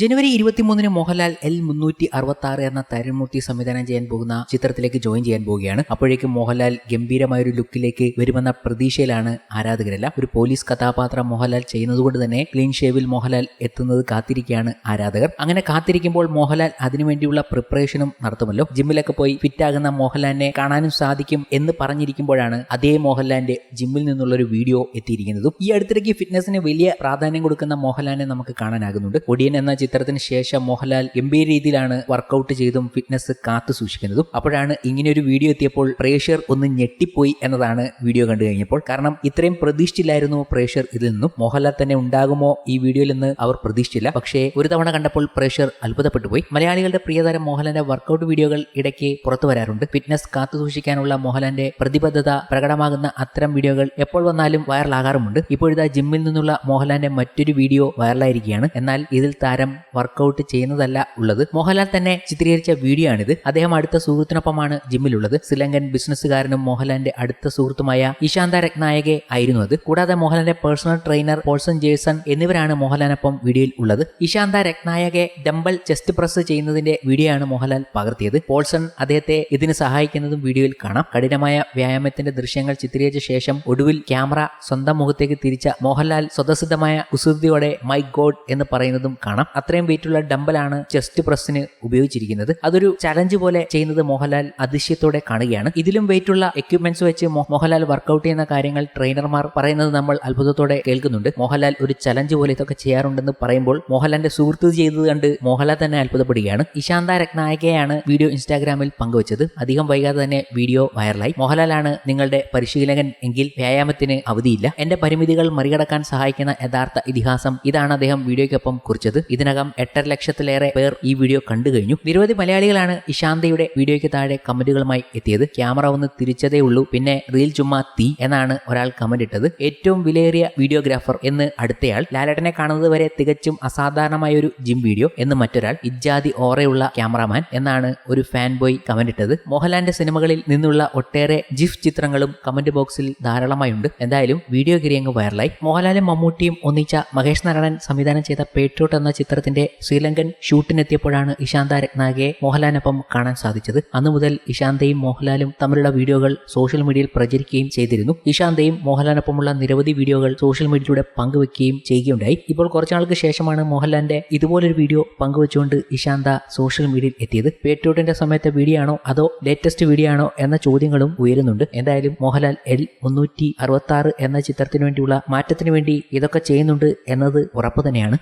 ജനുവരി ഇരുപത്തിമൂന്നിന് മോഹൻലാൽ എൽ മുന്നൂറ്റി അറുപത്തി ആറ് എന്ന തരുൺമൂർത്തി സംവിധാനം ചെയ്യാൻ പോകുന്ന ചിത്രത്തിലേക്ക് ജോയിൻ ചെയ്യാൻ പോവുകയാണ്. അപ്പോഴേക്കും മോഹൻലാൽ ഗംഭീരമായ ഒരു ലുക്കിലേക്ക് വരുമെന്ന പ്രതീക്ഷയിലാണ് ആരാധകരല്ല. ഒരു പോലീസ് കഥാപാത്രം മോഹൻലാൽ ചെയ്യുന്നതുകൊണ്ട് തന്നെ ക്ലീൻ ഷേവിൽ മോഹൻലാൽ എത്തുന്നത് കാത്തിരിക്കുകയാണ് ആരാധകർ. അങ്ങനെ കാത്തിരിക്കുമ്പോൾ മോഹൻലാൽ അതിനുവേണ്ടിയുള്ള പ്രിപ്പറേഷനും നടത്തുമല്ലോ. ജിമ്മിലൊക്കെ പോയി ഫിറ്റാകുന്ന മോഹൻലാലിനെ കാണാനും സാധിക്കും എന്ന് പറഞ്ഞിരിക്കുമ്പോഴാണ് അതേ മോഹൻലാലിന്റെ ജിമ്മിൽ നിന്നുള്ള ഒരു വീഡിയോ എത്തിയിരിക്കുന്നതും. ഈ അടുത്തിടയ്ക്ക് ഫിറ്റ്നസിന് വലിയ പ്രാധാന്യം കൊടുക്കുന്ന മോഹൻലാലിനെ നമുക്ക് കാണാനാകുന്നുണ്ട്. ഒടിയൻ എന്ന ചിത്രത്തിന് ശേഷം മോഹൻലാൽ ഗംഭീര രീതിയിലാണ് വർക്കൗട്ട് ചെയ്തും ഫിറ്റ്നസ് കാത്തു സൂക്ഷിക്കുന്നതും. അപ്പോഴാണ് ഇങ്ങനെ ഒരു വീഡിയോ എത്തിയപ്പോൾ പ്രേക്ഷകർ ഒന്ന് ഞെട്ടിപ്പോയി എന്നതാണ് വീഡിയോ കണ്ടു കഴിഞ്ഞപ്പോൾ. കാരണം ഇത്രയും പ്രതീക്ഷിച്ചില്ലായിരുന്നു പ്രേക്ഷകർ ഇതിൽ നിന്നും. മോഹൻലാൽ തന്നെ ഉണ്ടാകുമോ ഈ വീഡിയോയിൽ നിന്ന് അവർ പ്രതീക്ഷിച്ചില്ല. പക്ഷേ ഒരു തവണ കണ്ടപ്പോൾ പ്രേക്ഷകർ അത്ഭുതപ്പെട്ടു പോയി. മലയാളികളുടെ പ്രിയതരം മോഹൻലാലിന്റെ വർക്കൗട്ട് വീഡിയോകൾ ഇടയ്ക്ക് പുറത്തു വരാറുണ്ട്. ഫിറ്റ്നസ് കാത്തു സൂക്ഷിക്കാനുള്ള മോഹൻലാലിന്റെ പ്രതിബദ്ധത പ്രകടമാകുന്ന അത്തരം വീഡിയോകൾ എപ്പോൾ വന്നാലും വൈറലാകാറുമുണ്ട് ഇപ്പോഴിതാ ജിമ്മിൽ നിന്നുള്ള മോഹൻലാലിന്റെ മറ്റൊരു വീഡിയോ വൈറലായിരിക്കുകയാണ് എന്നാൽ ഇതിൽ താരം വർക്കൗട്ട് ചെയ്യുന്നതല്ല ഉള്ളത്. മോഹൻലാൽ തന്നെ ചിത്രീകരിച്ച വീഡിയോ ആണിത്. അദ്ദേഹം അടുത്ത സുഹൃത്തിനൊപ്പമാണ് ജിമ്മിലുള്ളത് ശ്രീലങ്കൻ ബിസിനസ്സുകാരനും മോഹൻലാലിന്റെ അടുത്ത സുഹൃത്തുമായ ഇശാന്ത രത്നായകെ ആയിരുന്നു അത്. കൂടാതെ മോഹൻലാലിന്റെ പേഴ്സണൽ ട്രെയിനർ പോൾസൺ ജേഴ്സൺ എന്നിവരാണ് മോഹൻലാലിനൊപ്പം വീഡിയോയിൽ ഉള്ളത്. Ishantha Rathnayake dumbbell chest press ചെയ്യുന്നതിന്റെ വീഡിയോ ആണ് മോഹൻലാൽ പകർത്തിയത്. പോൾസൺ അദ്ദേഹത്തെ ഇതിന് സഹായിക്കുന്നതും വീഡിയോയിൽ കാണാം. കഠിനമായ വ്യായാമത്തിന്റെ ദൃശ്യങ്ങൾ ചിത്രീകരിച്ച ശേഷം ഒടുവിൽ ക്യാമറ സ്വന്തം മുഖത്തേക്ക് തിരിച്ച മോഹൻലാൽ സ്വതസിദ്ധമായ കുസൃതിയോടെ മൈ ഗോഡ് എന്ന് പറയുന്നതും കാണാം. അത്രയും വെയിറ്റുള്ള ഡംബലാണ് ചെസ്റ്റ് പ്രസ്സിന് ഉപയോഗിച്ചിരിക്കുന്നത്. അതൊരു ചലഞ്ച് പോലെ ചെയ്യുന്നത് മോഹൻലാൽ അതിശയത്തോടെ കാണുകയാണ്. ഇതിലും വെയിറ്റുള്ള എക്യുപ്മെന്റ്സ് വെച്ച് മോഹൻലാൽ വർക്കൗട്ട് ചെയ്യുന്ന കാര്യങ്ങൾ ട്രെയിനർമാർ പറയുന്നത് നമ്മൾ അത്ഭുതത്തോടെ കേൾക്കുന്നുണ്ട്. മോഹൻലാൽ ഒരു ചലഞ്ച് പോലെ ഇതൊക്കെ ചെയ്യാറുണ്ടെന്ന് പറയുമ്പോൾ മോഹൻലാലിന്റെ സുഹൃത്ത് ചെയ്തത് കണ്ട് മോഹൻലാൽ തന്നെ അത്ഭുതപ്പെടുകയാണ്. ഇശാന്ത രത്നായകയാണ് വീഡിയോ ഇൻസ്റ്റാഗ്രാമിൽ പങ്കുവച്ചത്. അധികം വൈകാതെ തന്നെ വീഡിയോ വൈറലായി. മോഹൻലാലാണ് നിങ്ങളുടെ പരിശീലകൻ എങ്കിൽ വ്യായാമത്തിന് അവധിയില്ല. എന്റെ പരിമിതികൾ മറികടക്കാൻ സഹായിക്കുന്ന യഥാർത്ഥ ഇതിഹാസം ഇതാണ് അദ്ദേഹം വീഡിയോയ്ക്കൊപ്പം കുറിച്ചത്. ഇതിനകം എട്ടര ലക്ഷത്തിലേറെ പേർ ഈ വീഡിയോ കണ്ടു കഴിഞ്ഞു. നിരവധി മലയാളികളാണ് ഇശാന്തയുടെ വീഡിയോയ്ക്ക് താഴെ കമന്റുകളുമായി എത്തിയത്. ക്യാമറ ഒന്ന് തിരിച്ചതേ ഉള്ളൂ. പിന്നെ റീൽ ചുമ്മാ തീ എന്നാണ് ഒരാൾ കമന്റ് ഇട്ടത്. ഏറ്റവും വിലയേറിയ വീഡിയോഗ്രാഫർ എന്ന് അടുത്തയാൾ. ലാലേട്ടനെ കാണുന്നത് വരെ തികച്ചും അസാധാരണമായ ഒരു ജിം വീഡിയോ എന്ന് മറ്റൊരാൾ. ഇജ്ജാതി ഓറയുള്ള ക്യാമറാമാൻ എന്നാണ് ഒരു ഫാൻ ബോയ് കമന്റ് ഇട്ടത്. മോഹൻലാലിന്റെ സിനിമകളിൽ നിന്നുള്ള ഒട്ടേറെ ജിഫ് ചിത്രങ്ങളും കമന്റ് ബോക്സിൽ ധാരാളമായുണ്ട്. എന്തായാലും വീഡിയോ കിരിയങ്ങ് വൈറലായി മോഹൻലാലും മമ്മൂട്ടിയും ഒന്നിച്ച മഹേഷ് നാരായണൻ സംവിധാനം ചെയ്ത പേട്രോട്ട് എന്ന ചിത്രത്തിന്റെ ശ്രീലങ്കൻ ഷൂട്ടിനെത്തിയപ്പോഴാണ് ഇശാന്ത രത്നാകയെ മോഹൻലാലിനൊപ്പം കാണാൻ സാധിച്ചത്. അന്നു മുതൽ ഇശാന്തയും മോഹൻലാലും തമ്മിലുള്ള വീഡിയോകൾ സോഷ്യൽ മീഡിയയിൽ പ്രചരിക്കുകയും ചെയ്തിരുന്നു. ഇശാന്തയും മോഹൻലാലിനൊപ്പമുള്ള നിരവധി വീഡിയോകൾ സോഷ്യൽ മീഡിയയിലൂടെ പങ്കുവെക്കുകയും ചെയ്യുകയുണ്ടായി. ഇപ്പോൾ കുറച്ചുനാൾക്ക് ശേഷമാണ് മോഹൻലാലിന്റെ ഇതുപോലൊരു വീഡിയോ പങ്കുവെച്ചുകൊണ്ട് ഇശാന്ത സോഷ്യൽ മീഡിയയിൽ എത്തിയത്. പേട്രോട്ടിന്റെ സമയത്തെ വീഡിയോ ആണോ അതോ ലേറ്റസ്റ്റ് വീഡിയോ ആണോ എന്ന ചോദ്യങ്ങളും ഉയരുന്നുണ്ട്. എന്തായാലും മോഹൻലാൽ എൽ മുന്നൂറ്റി എന്ന ചിത്രത്തിനു വേണ്ടിയുള്ള മാറ്റത്തിനു വേണ്ടി ഇതൊക്കെ ചെയ്യുന്നുണ്ട് എന്നത് ഉറപ്പ് തന്നെയാണ്.